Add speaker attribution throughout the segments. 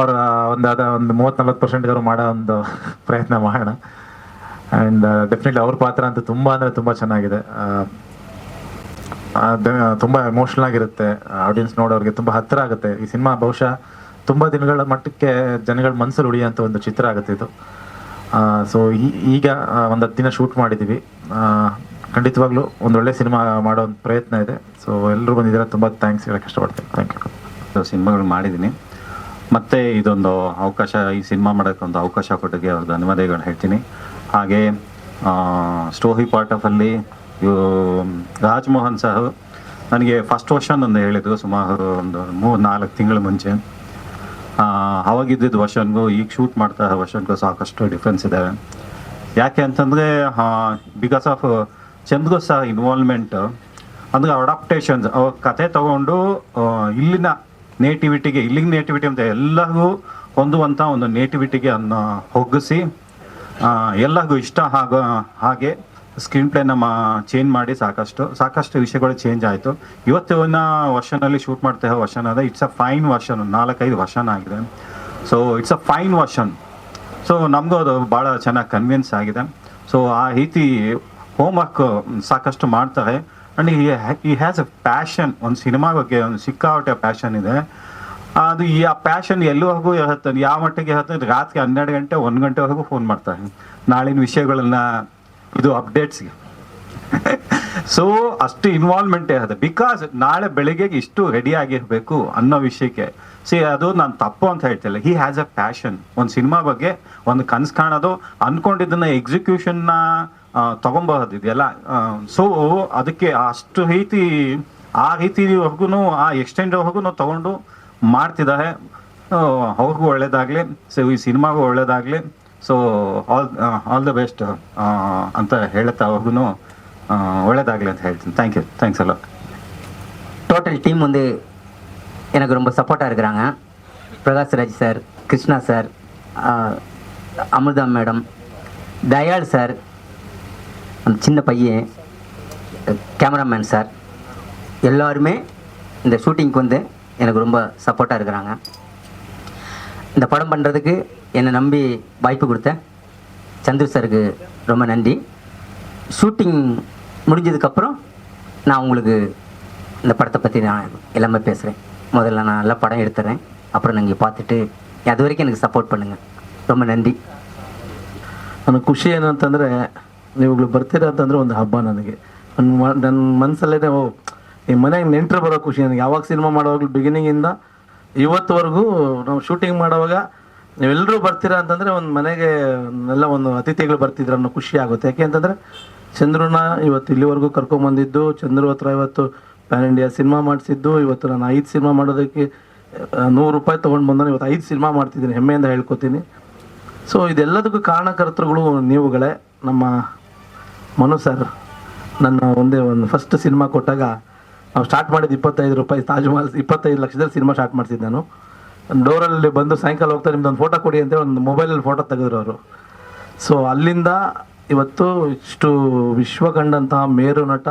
Speaker 1: ಅವರ ಒಂದು ಅದ ಒಂದು ಮೂವತ್ತು ನಲ್ವತ್ತು ಪರ್ಸೆಂಟ್ ಮಾಡೋ ಒಂದು ಪ್ರಯತ್ನ ಮಾಡೋಣ. ಆ್ಯಂಡ್ ಡೆಫಿನೆಟ್ಲಿ ಅವ್ರ ಪಾತ್ರ ಅಂತೂ ತುಂಬ ಅಂದರೆ ತುಂಬ ಚೆನ್ನಾಗಿದೆ. ಆ, ಅದ್- ತುಂಬ ಎಮೋಷ್ನಲ್ ಆಗಿರುತ್ತೆ. ಆಡಿಯನ್ಸ್ ನೋಡೋರಿಗೆ ತುಂಬ ಹತ್ತಿರ ಆಗುತ್ತೆ. ಈ ಸಿನಿಮಾ ಬಹುಶಃ ತುಂಬ ದಿನಗಳ ಮಟ್ಟಕ್ಕೆ ಜನಗಳ ಮನಸ್ಸಲ್ಲಿ ಉಳಿಯೋಂಥ ಒಂದು ಚಿತ್ರ ಆಗುತ್ತೆ ಇದು. ಸೊ ಈಗ ಒಂದು ಹತ್ತು ದಿನ ಶೂಟ್ ಮಾಡಿದ್ದೀವಿ ಖಂಡಿತವಾಗ್ಲೂ ಒಂದು ಒಳ್ಳೆ ಸಿನಿಮಾ ಮಾಡೋ ಒಂದು ಪ್ರಯತ್ನ ಇದೆ. ಸೊ ಎಲ್ಲರೂ ಬಂದಿದ್ದೀರ ತುಂಬ ಥ್ಯಾಂಕ್ಸ್ ಹೇಳಕ್ಕೆ ಇಷ್ಟಪಡ್ತೀನಿ. ಥ್ಯಾಂಕ್ ಯು
Speaker 2: ಸಿನಿಮಾಗಳು ಮಾಡಿದ್ದೀನಿ. ಮತ್ತೆ ಇದೊಂದು ಅವಕಾಶ, ಈ ಸಿನಿಮಾ ಮಾಡೋಕ್ಕೆ ಒಂದು ಅವಕಾಶ ಕೊಟ್ಟಿಗೆ ಅವ್ರದ್ದು ಧನ್ಯವಾದಗಳು ಹೇಳ್ತೀನಿ. ಹಾಗೆ ಸ್ಟೋರಿ ಪಾರ್ಟ್ ಆಫ್ ಅಲ್ಲಿ, ಇವು, ರಾಜ್ಮೋಹನ್ ಸಹ ನನಗೆ ಫಸ್ಟ್ ವರ್ಷನ್ ಒಂದು ಹೇಳಿದ್ರು, ಸುಮಾರು ಒಂದು ಮೂರು ನಾಲ್ಕು ತಿಂಗಳ ಮುಂಚೆ. ಅವಾಗಿದ್ದಿದ್ದ ವರ್ಷನ್ಗೂ ಈಗ ಶೂಟ್ ಮಾಡ್ತಾ ಇರೋ ವರ್ಷನ್ಗೂ ಸಾಕಷ್ಟು ಡಿಫ್ರೆನ್ಸ್ ಇದ್ದಾವೆ ಯಾಕೆ ಅಂತಂದರೆ ಬಿಕಾಸ್ ಆಫ್ ಚಂದ್ರು ಸಹ ಇನ್ವಾಲ್ವ್ಮೆಂಟ್ ಅಂದ್ರೆ ಅಡಾಪ್ಟೇಷನ್ಸ್ ಅವ್ರ ಕತೆ ತಗೊಂಡು ಇಲ್ಲಿನ ನೇಟಿವಿಟಿಗೆ ಇಲ್ಲಿಗೆ ನೇಟಿವಿಟಿ ಅಂತ ಎಲ್ಲರಿಗೂ ಹೊಂದುವಂಥ ಒಂದು ನೇಟಿವಿಟಿಗೆ ಅನ್ನ ಹೊಗ್ಗಿಸಿ ಆ, ಎಲ್ಲರಿಗೂ ಇಷ್ಟ ಆಗ ಹಾಗೆ ಸ್ಕ್ರೀನ್ ಪ್ಲೇನ ಮಾ ಚೇಂಜ್ ಮಾಡಿ ಸಾಕಷ್ಟು ಸಾಕಷ್ಟು ವಿಷಯಗಳು ಚೇಂಜ್ ಆಯಿತು. ಇವತ್ತಿನ ವರ್ಷನಲ್ಲಿ ಶೂಟ್ ಮಾಡ್ತಾ ಇರೋ ವರ್ಷನ್ ಅದ ಇಟ್ಸ್ ಅ ಫೈನ್ ವರ್ಷನ್ ನಾಲ್ಕೈದು ವರ್ಷನ್ ಆಗಿದೆ. So it's a fine version so ನಮಗೂ ಅದು ಭಾಳ ಚೆನ್ನಾಗಿ ಕನ್ವಿನ್ಸ್ ಆಗಿದೆ. ಸೊ ಆ ರೀತಿ ಹೋಮ್ವರ್ಕ್ ಸಾಕಷ್ಟು ಮಾಡ್ತಾರೆ. ಆ್ಯಂಡ್ ಈ ಹ್ಯಾಸ್ ಎ ಪ್ಯಾಷನ್ ಒಂದು ಸಿನಿಮಾ ಬಗ್ಗೆ ಒಂದು ಸಿಕ್ಕಾಪಟ್ಟೆ ಪ್ಯಾಷನ್ ಇದೆ. ಅದು ಈ ಆ ಪ್ಯಾಷನ್ ಎಲ್ಲಿವರೆಗೂ ಹೇಳ್ತಾನೆ ಯಾವ ಮಟ್ಟಿಗೆ ಹೇಳ್ತಾನೆ ರಾತ್ರಿ ಹನ್ನೆರಡು ಗಂಟೆ, ಒಂದು ಗಂಟೆವರೆಗೂ ಫೋನ್ ಮಾಡ್ತಾನೆ ನಾಳಿನ ವಿಷಯಗಳನ್ನ, ಇದು ಅಪ್ಡೇಟ್ಸ್ಗೆ ಸೊ ಅಷ್ಟು ಇನ್ವಾಲ್ವ್ಮೆಂಟ್ ಇರುತ್ತೆ ಬಿಕಾಸ್ ನಾಳೆ ಬೆಳಿಗ್ಗೆಗೆ ಇಷ್ಟು ರೆಡಿ ಆಗಿರಬೇಕು ಅನ್ನೋ ವಿಷಯಕ್ಕೆ. ಸಿ ಅದು ನಾನು ತಪ್ಪು ಅಂತ ಹೇಳ್ತಿಲ್ಲ. ಹಿ ಹ್ಯಾಸ್ ಅ ಪ್ಯಾಷನ್ ಒಂದು ಸಿನಿಮಾ ಬಗ್ಗೆ ಒಂದು ಕನಸು ಕಾಣೋದು, ಅನ್ಕೊಂಡಿದ್ದನ್ನ ಎಕ್ಸಿಕ್ಯೂಷನ್ನ ತಗೊಂಬಹುದು ಇದೆಲ್ಲ ಸೊ ಅದಕ್ಕೆ ಅಷ್ಟು ರೀತಿ ಆ ರೀತಿವರೆಗೂ ಆ ಎಕ್ಸ್ಟೆಂಡ್ವರೆಗೂ ತಗೊಂಡು ಮಾಡ್ತಿದ್ದಾರೆ ಅವ್ರಿಗೂ ಒಳ್ಳೇದಾಗಲಿ ಸೊ ಈ ಸಿನಿಮಾಗೂ ಒಳ್ಳೇದಾಗಲಿ so all all the best ಅಂತ ಹೇಳುತ್ತಾ ಅವ್ರಿಗೂ ಒಳ್ಳೇದಾಗಲಿ ಅಂತ ಹೇಳ್ತೀನಿ ಥ್ಯಾಂಕ್ ಯು ಥ್ಯಾಂಕ್ಸ್ ಅಲ್ಲ
Speaker 3: டோட்டல் டீம் வந்து எனக்கு ரொம்ப சப்போர்ட்டாக இருக்கிறாங்க பிரகாஷ்ராஜ் சார் கிருஷ்ணா சார் ஆஹ், அமிர்தா மேடம் தயாள் சார் அந்த சின்ன பையன் கேமராமேன் சார் எல்லாருமே இந்த ஷூட்டிங்க்கு வந்து எனக்கு ரொம்ப சப்போர்ட்டாக இருக்கிறாங்க இந்த படம் பண்ணுறதுக்கு என்னை நம்பி வாய்ப்பு கொடுத்த சந்துரு சாருக்கு ரொம்ப நன்றி ஷூட்டிங் முடிஞ்சதுக்கப்புறம் நான் உங்களுக்கு இந்த படத்தை பற்றி நான் எல்லாமே பேசுகிறேன் முதல்ல நான் நல்லா படம் எடுத்துறேன் அப்புறம் நீங்கள் பார்த்துட்டு அது வரைக்கும் எனக்கு சப்போர்ட் பண்ணுங்கள் ரொம்ப நன்றி
Speaker 4: ನನಗೆ ಖುಷಿ ಏನಂತಂದರೆ ನೀವುಗಳು ಬರ್ತೀರ ಅಂತಂದರೆ ಒಂದು ಹಬ್ಬ ನನಗೆ. ನನ್ನ ನನ್ನ ಮನಸ್ಸಲ್ಲೇ ಓ ಈ ಮನೆಗೆ ನೆಂಟರು ಬರೋ ಖುಷಿ ನನಗೆ. ಯಾವಾಗ ಸಿನಿಮಾ ಮಾಡುವಾಗಲೂ ಬಿಗಿನಿಂಗಿಂದ ಇವತ್ತುವರೆಗೂ ನಾವು ಶೂಟಿಂಗ್ ಮಾಡುವಾಗ ನೀವೆಲ್ಲರೂ ಬರ್ತೀರಾ ಅಂತಂದರೆ ಒಂದು ಮನೆಗೆ ಎಲ್ಲ ಒಂದು ಅತಿಥಿಗಳು ಬರ್ತಿದ್ರು ಅನ್ನೋ ಖುಷಿ ಆಗುತ್ತೆ. ಯಾಕೆ ಅಂತಂದರೆ ಚಂದ್ರನ ಇವತ್ತು ಇಲ್ಲಿವರೆಗೂ ಕರ್ಕೊಂಬಂದಿದ್ದು ಚಂದ್ರು ಹತ್ರ ಇವತ್ತು ಪ್ಯಾನ್ ಇಂಡಿಯಾ ಸಿನಿಮಾ ಮಾಡಿಸಿದ್ದು, ಇವತ್ತು ನಾನು ಐದು ಸಿನಿಮಾ ಮಾಡೋದಕ್ಕೆ ನೂರು ರೂಪಾಯಿ ತೊಗೊಂಡು ಬಂದಾನೆ ಇವತ್ತು ಐದು ಸಿನಿಮಾ ಮಾಡ್ತಿದ್ದೀನಿ, ಹೆಮ್ಮೆಯಿಂದ ಹೇಳ್ಕೊತೀನಿ. ಸೊ ಇದೆಲ್ಲದಕ್ಕೂ ಕಾರಣಕರ್ತರುಗಳು ನೀವುಗಳೇ, ನಮ್ಮ ಮನು ಸರ್, ನನ್ನ ಒಂದೇ ಒಂದು ಫಸ್ಟ್ ಸಿನಿಮಾ ಕೊಟ್ಟಾಗ ನಾವು ಸ್ಟಾರ್ಟ್ ಮಾಡಿದ್ದು ಇಪ್ಪತ್ತೈದು ರೂಪಾಯಿ, ತಾಜ್ ಮಹಲ್ ಇಪ್ಪತ್ತೈದು ಲಕ್ಷದಲ್ಲಿ ಸಿನಿಮಾ ಸ್ಟಾರ್ಟ್ ಮಾಡ್ತಿದ್ದೆ ನಾನು. ಡೋರಲ್ಲಿ ಬಂದು ಸಾಯಂಕಾಲ ಹೋಗ್ತಾ ನಿಮ್ದೊಂದು ಫೋಟೋ ಕೊಡಿ ಅಂತ ಒಂದು ಮೊಬೈಲಲ್ಲಿ ಫೋಟೋ ತೆಗೆದ್ರು ಅವರು. ಸೊ ಅಲ್ಲಿಂದ ಇವತ್ತು ಇಷ್ಟು ವಿಶ್ವ ಕಂಡಂತಹ ಮೇರು ನಟ,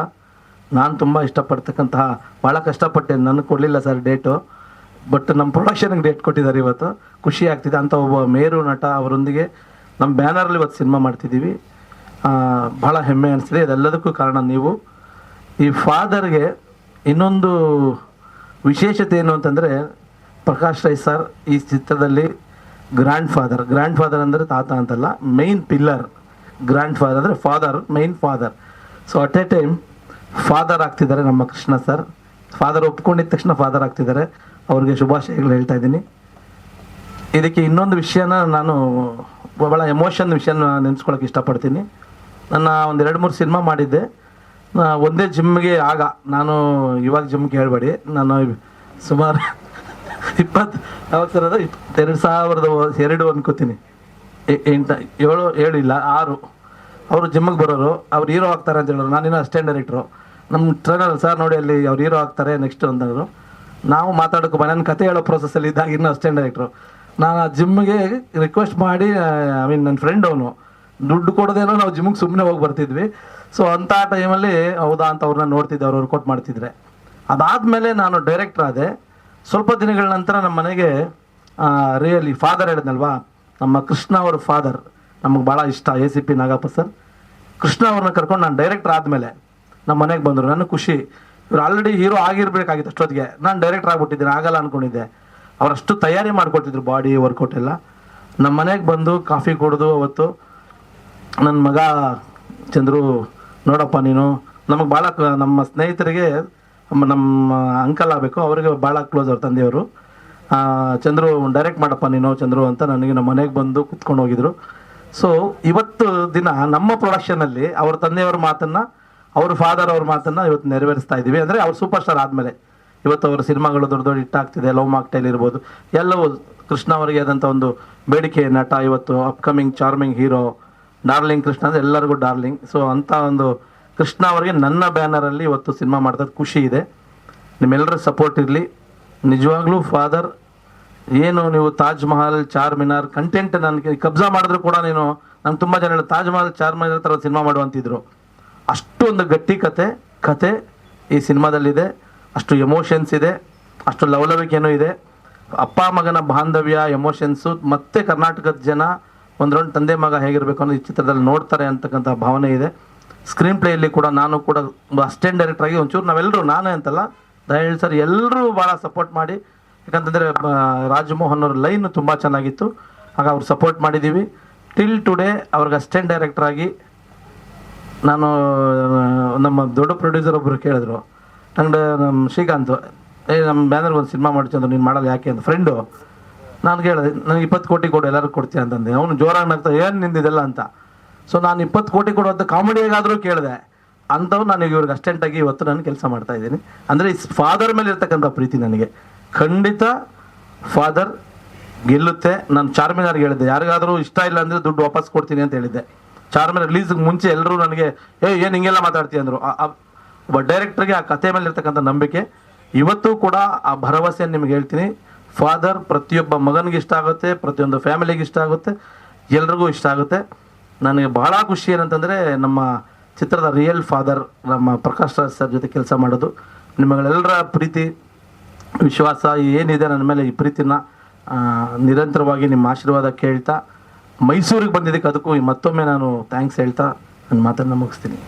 Speaker 4: ನಾನು ತುಂಬ ಇಷ್ಟಪಡ್ತಕ್ಕಂತಹ ಭಾಳ ಕಷ್ಟಪಟ್ಟೆ, ನನಗೆ ಕೊಡಲಿಲ್ಲ ಸರ್ ಡೇಟು ಬಟ್ ನಮ್ಮ ಪ್ರೊಡಕ್ಷನ್ಗೆ ಡೇಟ್ ಕೊಟ್ಟಿದ್ದಾರೆ ಇವತ್ತು. ಖುಷಿ ಆಗ್ತಿದೆ. ಅಂತ ಒಬ್ಬ ಮೇರು ನಟ ಅವರೊಂದಿಗೆ ನಮ್ಮ ಬ್ಯಾನರಲ್ಲಿ ಇವತ್ತು ಸಿನಿಮಾ ಮಾಡ್ತಿದ್ದೀವಿ. ಭಾಳ ಹೆಮ್ಮೆ ಅನಿಸ್ತಿದೆ ಇದೆಲ್ಲದಕ್ಕೂ ಕಾರಣ ನೀವು ಈ ಫಾದರ್ಗೆ ಇನ್ನೊಂದು ವಿಶೇಷತೆ ಏನು ಅಂತಂದರೆ, ಪ್ರಕಾಶ್ ರೈ ಸರ್ ಈ ಚಿತ್ರದಲ್ಲಿ ಗ್ರ್ಯಾಂಡ್ ಫಾದರ್ ಗ್ರ್ಯಾಂಡ್ ಫಾದರ್ ಅಂದರೆ ತಾತ ಅಂತಲ್ಲ ಮೇಯ್ನ್ ಪಿಲ್ಲರ್. ಗ್ರ್ಯಾಂಡ್ ಫಾದರ್ ಅಂದರೆ father main father. So at a time father ಆಗ್ತಿದ್ದಾರೆ ನಮ್ಮ ಕೃಷ್ಣ ಸರ್. ಫಾದರ್ ಒಪ್ಕೊಂಡಿದ್ದ ತಕ್ಷಣ ಫಾದರ್ ಆಗ್ತಿದ್ದಾರೆ. ಅವ್ರಿಗೆ ಶುಭಾಶಯಗಳು ಹೇಳ್ತಾ ಇದ್ದೀನಿ. ಇದಕ್ಕೆ ಇನ್ನೊಂದು ವಿಷಯನ ನಾನು ಭಾಳ ಎಮೋಷನ್ ವಿಷಯನ ನೆನೆಸ್ಕೊಳಕ್ಕೆ ಇಷ್ಟಪಡ್ತೀನಿ. ನನ್ನ ಒಂದು ಎರಡು ಮೂರು ಸಿನಿಮಾ ಮಾಡಿದ್ದೆ. ಒಂದೇ ಜಿಮ್ಗೆ ಆಗ. ನಾನು ಇವಾಗ ಜಿಮ್ಗೆ ಹೇಳ್ಬೇಡಿ. ನಾನು ಸುಮಾರು ಇಪ್ಪತ್ತು ಯಾವಾಗ ಸರ್ ಅದು ಎರಡು ಸಾವಿರದ ಎರಡು ಅನ್ಕೋತೀನಿ. ಎಂಟ, ಏಳು ಏಳು ಇಲ್ಲ, ಆರು. ಅವರು ಜಿಮ್ಮಿಗೆ ಬರೋರು, ಅವ್ರು ಹೀರೋ ಆಗ್ತಾರೆ ಅಂತ ಹೇಳೋರು ನಾನಿನ್ನೂ ಅಸ್ಟೆಂಟ್ ಡೈರೆಕ್ಟ್ರು. ನಮ್ಮ ಟ್ರೈನರ್ ಸರ್ ನೋಡಿ ಅಲ್ಲಿ ಅವ್ರು ಹೀರೋ ಆಗ್ತಾರೆ ನೆಕ್ಸ್ಟ್ ಅಂತಂದರು ನಾವು ಮಾತಾಡೋಕೆ ನನ್ನ ಕತೆ ಹೇಳೋ ಪ್ರೊಸೆಸಲ್ಲಿ ಇದ್ದಾಗ ಇನ್ನೂ ಅಸ್ಟೆಂಟ್ ಡೈರೆಕ್ಟ್ರು. ನಾನು ಆ ಜಿಮ್ಗೆ ರಿಕ್ವೆಸ್ಟ್ ಮಾಡಿ ಐ ಮೀನ್ ನನ್ನ ಫ್ರೆಂಡ್ ಅವನು. ದುಡ್ಡು ಕೊಡೋದೇನೋ ನಾವು ಜಿಮ್ಗೆ ಸುಮ್ಮನೆ ಹೋಗಿ ಬರ್ತಿದ್ವಿ. ಸೊ ಅಂಥ ಟೈಮಲ್ಲಿ ಹೌದಾ ಅಂತ ಅವ್ರನ್ನ ನೋಡ್ತಿದ್ದೆ, ಅವ್ರು ವರ್ಕೌಟ್ ಮಾಡ್ತಿದ್ರೆ. ಅದಾದಮೇಲೆ ನಾನು ಡೈರೆಕ್ಟರ್ ಆದೆ. ಸ್ವಲ್ಪ ದಿನಗಳ ನಂತರ ನಮ್ಮ ಮನೆಗೆ ರಿಯಲಿ ಫಾದರ್ ಹೇಳಿದ್ನಲ್ವಾ? ನಮ್ಮ ಕೃಷ್ಣ ಅವ್ರ ಫಾದರ್ ನಮಗೆ ಭಾಳ ಇಷ್ಟ A C P Nagappa sir Krishna ಅವ್ರನ್ನ ಕರ್ಕೊಂಡು ನಾನು ಡೈರೆಕ್ಟರ್ ಆದಮೇಲೆ ನಮ್ಮ ಮನೆಗೆ ಬಂದರು. ನನಗೆ ಖುಷಿ, ಇವ್ರು ಆಲ್ರೆಡಿ ಹೀರೋ ಆಗಿರಬೇಕಾಗಿತ್ತು ಅಷ್ಟೊತ್ತಿಗೆ. ನಾನು ಡೈರೆಕ್ಟರ್ ಆಗಿಬಿಟ್ಟಿದ್ದೀನಿ, ಆಗಲ್ಲ ಅಂದ್ಕೊಂಡಿದ್ದೆ ಅವರಷ್ಟು ತಯಾರಿ ಮಾಡ್ಕೊಟ್ಟಿದ್ರು ಬಾಡಿ ವರ್ಕೌಟ್ ಎಲ್ಲ. ನಮ್ಮ ಮನೆಗೆ ಬಂದು ಕಾಫಿ ಕುಡಿದು ಅವತ್ತು ನನ್ನ ಮಗ ಚಂದ್ರು, ನೋಡಪ್ಪ ನೀನು, ನಮಗೆ ಭಾಳ ನಮ್ಮ ಸ್ನೇಹಿತರಿಗೆ ನಮ್ಮ ಅಂಕಲ್ ಆಗಬೇಕು, ಅವರಿಗೆ ಭಾಳ ಕ್ಲೋಸ್ ಅವ್ರ ತಂದೆಯವರು. ಚಂದ್ರು ಡೈರೆಕ್ಟ್ ಮಾಡಪ್ಪ ನೀನು, ಚಂದ್ರು ಅಂತ ನನಗೆ ನಮ್ಮ ಮನೆಗೆ ಬಂದು ಕುತ್ಕೊಂಡು ಹೋಗಿದ್ರು. ಸೊ ಇವತ್ತು ದಿನ ನಮ್ಮ ಪ್ರೊಡಕ್ಷನಲ್ಲಿ ಅವ್ರ ತಂದೆಯವ್ರ ಮಾತನ್ನ, ಅವ್ರ ಫಾದರ್ ಅವ್ರ ಮಾತನ್ನ ಇವತ್ತು ನೆರವೇರಿಸ್ತಾ ಇದ್ದೀವಿ ಅಂದರೆ ಅವ್ರು ಸೂಪರ್ ಸ್ಟಾರ್ ಆದಮೇಲೆ. ಇವತ್ತು ಅವರ ಸಿನಿಮಾಗಳು ದೊಡ್ಡ ದೊಡ್ಡ ಹಿಟ್ಟಾಗ್ತಿದೆ ಲವ್ ಮಾಕ್ಟೈಲ್ ಇರ್ಬೋದು. ಎಲ್ಲವೂ ಕೃಷ್ಣ ಅವರಿಗೆ ಆದಂಥ ಒಂದು ಬೇಡಿಕೆ, ನಟ ಇವತ್ತು upcoming charming hero darling Krishna ಅಂದರೆ ಎಲ್ಲರಿಗೂ ಡಾರ್ಲಿಂಗ್ ಸೊ ಅಂಥ ಒಂದು ಕೃಷ್ಣ ಅವರಿಗೆ ನನ್ನ ಬ್ಯಾನರಲ್ಲಿ ಇವತ್ತು ಸಿನಿಮಾ ಮಾಡ್ತದ್ದು ಖುಷಿ ಇದೆ. ನಿಮ್ಮೆಲ್ಲರ ಸಪೋರ್ಟ್ ಇರಲಿ. ನಿಜವಾಗ್ಲೂ ಫಾದರ್ ಏನು ನೀವು ತಾಜ್ ಮಹಲ್ ಚಾರ್ ಮಿನಾರ್ ಕಂಟೆಂಟ್ ನನಗೆ ಕಬ್ಜಾ ಮಾಡಿದ್ರು ಕೂಡ ನೀನು, ನಂಗೆ ತುಂಬ ಜನ ತಾಜ್ ಮಹಲ್ ಚಾರ್ ಮಿನಾರ್ ಥರ ಸಿನಿಮಾ ಮಾಡುವಂತಿದ್ರು ಅಷ್ಟೊಂದು ಗಟ್ಟಿ ಕತೆ ಕತೆ ಈ ಸಿನಿಮಾದಲ್ಲಿದೆ ಅಷ್ಟು ಎಮೋಷನ್ಸ್ ಇದೆ. ಅಷ್ಟು ಲವಲವಿಕೆನೂ ಇದೆ. ಅಪ್ಪ ಮಗನ ಬಾಂಧವ್ಯ ಎಮೋಷನ್ಸು ಮತ್ತೆ ಕರ್ನಾಟಕದ ಜನ ಒಂದು ರೌಂಡ್ ತಂದೆ ಮಗ ಹೇಗಿರಬೇಕು ಅನ್ನೋ ಈ ಚಿತ್ರದಲ್ಲಿ ನೋಡ್ತಾರೆ ಅಂತಕ್ಕಂಥ ಭಾವನೆ ಇದೆ. ಸ್ಕ್ರೀನ್ ಪ್ಲೇಯಲ್ಲಿ ಕೂಡ ನಾನು ಕೂಡ ಅಸ್ಟೆಂಟ್ ಡೈರೆಕ್ಟರ್ ಆಗಿ ಒಂಚೂರು ನಾವೆಲ್ಲರೂ ನಾನೇ ಅಂತಲ್ಲ, ದಯವಿಟ್ಟು ಸರ್ ಎಲ್ಲರೂ ಭಾಳ ಸಪೋರ್ಟ್ ಮಾಡಿ. ಯಾಕಂತಂದರೆ ರಾಜಮೋಹನ್ ಅವ್ರ ಲೈನ್ ತುಂಬ ಚೆನ್ನಾಗಿತ್ತು. ಆಗ ಅವ್ರು ಸಪೋರ್ಟ್ ಮಾಡಿದ್ದೀವಿ ಟಿಲ್ ಟುಡೇ ಅವ್ರಿಗೆ ಅಸ್ಟೆಂಟ್ ಆಗಿ ನಾನು ನಮ್ಮ ದೊಡ್ಡ ಪ್ರೊಡ್ಯೂಸರ್ ಒಬ್ಬರು ಕೇಳಿದ್ರು. ನಂಗೆ ನಮ್ಮ ಶ್ರೀಕಾಂತ್, ಏ ನಮ್ಮ ಬ್ಯಾನರ್ಗೆ ಒಂದು ಸಿನಿಮಾ ಮಾಡ್ತಿದ್ರು ನೀನು ಮಾಡಲ್ಲ ಯಾಕೆ ಅಂತ. ಫ್ರೆಂಡು ನಾನು ಕೇಳಿದೆ, ನನಗೆ ಇಪ್ಪತ್ತು ಕೋಟಿ ಕೊಡು, ಎಲ್ಲರಿಗೂ ಕೊಡ್ತೀನಿ ಅಂತಂದೆ. ಅವನು ಜೋರಾಗಿ ನಗ್ತಾ, ಏನು ನಿಂದಿದೆಲ್ಲ ಅಂತ? ಸೊ ನಾನು ಇಪ್ಪತ್ತು ಕೋಟಿ ಕೊಡುವಂಥ ಕಾಮಿಡಿಯಾಗಾದರೂ ಕೇಳಿದೆ. ಅಂಥವ್ರು ನನಗೆ ಇವ್ರಿಗೆ ಅಸ್ಟೆಂಟಾಗಿ ಇವತ್ತು ನಾನು ಕೆಲಸ ಮಾಡ್ತಾ ಇದ್ದೀನಿ. ಅಂದರೆ ಫಾದರ್ ಮೇಲೆ ಇರ್ತಕ್ಕಂಥ ಪ್ರೀತಿ ನನಗೆ. ಖಂಡಿತ ಫಾದರ್ ಗೆಲ್ಲುತ್ತೆ. ನಾನು ಚಾರ್ಮಿನಾರ್ಗೆ ಹೇಳಿದ್ದೆ, ಯಾರಿಗಾದರೂ ಇಷ್ಟ ಇಲ್ಲ ಅಂದರೆ ದುಡ್ಡು ವಾಪಸ್ ಕೊಡ್ತೀನಿ ಅಂತ ಹೇಳಿದ್ದೆ. ಚಾರ್ಮಿನಾರ್ ರಿಲೀಸ್ಗೆ ಮುಂಚೆ ಎಲ್ಲರೂ ನನಗೆ ಏ ಏನು ಹಿಂಗೆಲ್ಲ ಮಾತಾಡ್ತೀಯ? ಅಂದರು. ಒಬ್ಬ ಡೈರೆಕ್ಟರ್ಗೆ ಆ ಕಥೆ ಮೇಲೆ ಇರ್ತಕ್ಕಂಥ ನಂಬಿಕೆ. ಇವತ್ತು ಕೂಡ ಆ ಭರವಸೆಯನ್ನು ನಿಮ್ಗೆ ಹೇಳ್ತೀನಿ. ಫಾದರ್ ಪ್ರತಿಯೊಬ್ಬ ಮಗನಿಗೆ ಇಷ್ಟ ಆಗುತ್ತೆ, ಪ್ರತಿಯೊಂದು ಫ್ಯಾಮಿಲಿಗೆ ಇಷ್ಟ ಆಗುತ್ತೆ, ಎಲ್ರಿಗೂ ಇಷ್ಟ ಆಗುತ್ತೆ. ನನಗೆ ಬಹಳ ಖುಷಿ ಏನಂತಂದರೆ ನಮ್ಮ ಚಿತ್ರದ ರಿಯಲ್ ಫಾದರ್ ನಮ್ಮ ಪ್ರಕಾಶ್ ರಾಜ್ ಸರ್ ಜೊತೆ ಕೆಲಸ ಮಾಡೋದು. ನಿಮ್ಮಗಳೆಲ್ಲರ ಪ್ರೀತಿ, ವಿಶ್ವಾಸ ಏನಿದೆ ನನ್ನ ಮೇಲೆ ಈ ಪ್ರೀತಿನ ನಿರಂತರವಾಗಿ ನಿಮ್ಮ ಆಶೀರ್ವಾದ ಕೇಳ್ತಾ ಮೈಸೂರಿಗೆ ಬಂದಿದ್ದಕ್ಕೆ ಅದಕ್ಕೂ ಮತ್ತೊಮ್ಮೆ ನಾನು ಥ್ಯಾಂಕ್ಸ್ ಹೇಳ್ತಾ ನನ್ನ ಮಾತನ್ನು ಮುಗಿಸ್ತೀನಿ.